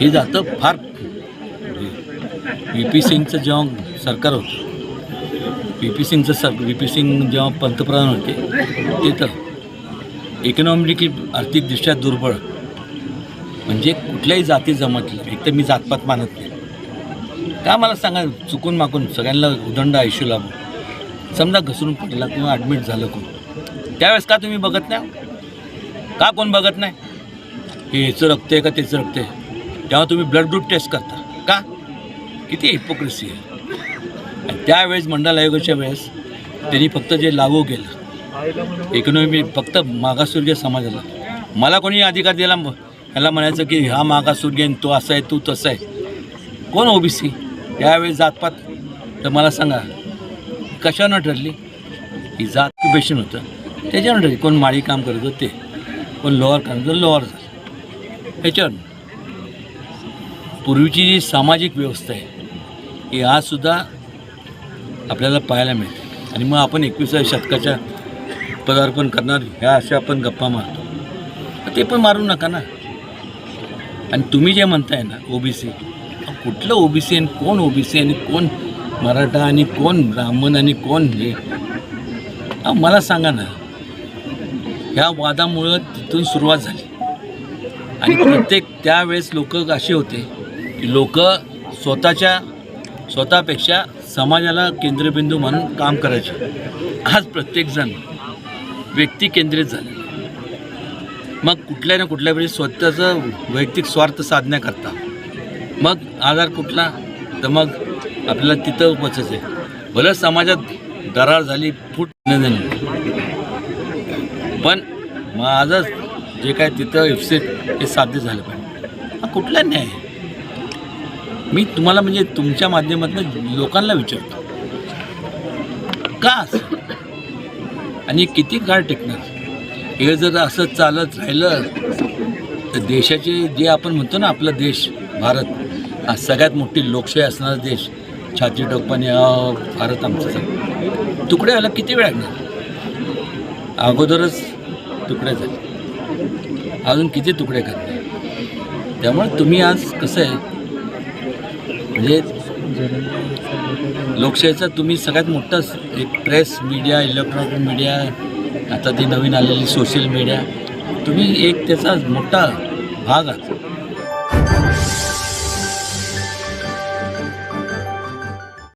हे जातं फार व्ही पी सिंगचं जेव्हा सरकार होतं व्ही पी सिंगचं सर व्ही पी सिंग जेव्हा पंतप्रधान होते ते तर इकॉनॉमिकली आर्थिकदृष्ट्या दुर्बळ. म्हणजे कुठल्याही जाती जमतलं एक तर मी जातपात मानत नाही. का मला सांगा चुकून माकून सगळ्यांना उदंड आयुष्य लाभू समजा घसरून पडला किंवा ॲडमिट झालं कोण त्यावेळेस का तुम्ही बघत नाही? का कोण बघत नाही? हे याचं रक्त आहे का त्याचं रक्त आहे? तेव्हा तुम्ही ब्लड ग्रुप टेस्ट करता. का? किती हिपोक्रेसी आहे. आणि त्यावेळेस मंडल आयोगाच्या वेळेस त्यांनी फक्त जे लागू केलं इकॉनॉमी फक्त मागासवर्गीय समाजाला. मला कोणी अधिकार दिला? म- ह्याला म्हणायचं की हा मागासवर्गीय आणि तो असा आहे तू तसा आहे. कोण ओबीसी त्यावेळेस जातपात. तर मला सांगा कशानं ठरली? ही जात पेशन होतं. त्याच्यावर ठरली कोण माळी काम करत होते कोण लोअर काम करत लोअर झालं. ह्याच्यावर पूर्वीची जी सामाजिक व्यवस्था आहे ही आजसुद्धा आपल्याला पाहायला मिळते. आणि मग आपण एकविसाव्या शतकाच्या पदार्पण करणार ह्या अशा आपण गप्पा मारतो. ते पण मारू नका ना. आणि तुम्ही जे म्हणताय ना ओबीसी कुठलं ओबीसी आणि कोण ओबीसी आणि कोण मराठा आणि कोण ब्राह्मण आणि कोण हे? मला सांगा ना ह्या वादामुळं तिथून सुरुवात झाली. आणि प्रत्येक त्यावेळेस लोक असे होते लोक स्वतःच्या स्वतःपेक्षा समाजाला केंद्रबिंदू म्हणून काम करायचे. आज प्रत्येकजण व्यक्ती केंद्रित झाले. मग कुठल्या ना कुठल्या वेळी स्वतःचं वैयक्तिक स्वार्थ साधण्याकरता मग आजार कुठला? तर मग आपल्याला तिथं बचायचं आहे भलं समाजात दरार झाली फूट झाली. पण माझं जे काय तिथं इफसेट हे साध्य झालं पाहिजे. हा कुठला न्याय आहे? मी तुम्हाला म्हणजे तुमच्या माध्यमातून लोकांना विचारतो. का आणि किती काळ टिकणार? हे जर असं चालत राहिलं तर देशाचे जे आपण म्हणतो ना आपला देश भारत हा सगळ्यात मोठी लोकशाही असणारा देश छाती टोपाने भारत आमचा तुकडे आला किती वेळ लागणार? अगोदरच तुकडे झाले. अजून किती तुकडे करणार? त्यामुळे तुम्ही आज कसं आहे म्हणजे लोकशाहीचा तुम्ही सगळ्यात मोठा एक प्रेस मीडिया इलेक्ट्रॉनिक मीडिया आता ती नवीन आलेली सोशल मीडिया तुम्ही एक त्याचा मोठा भाग आहात.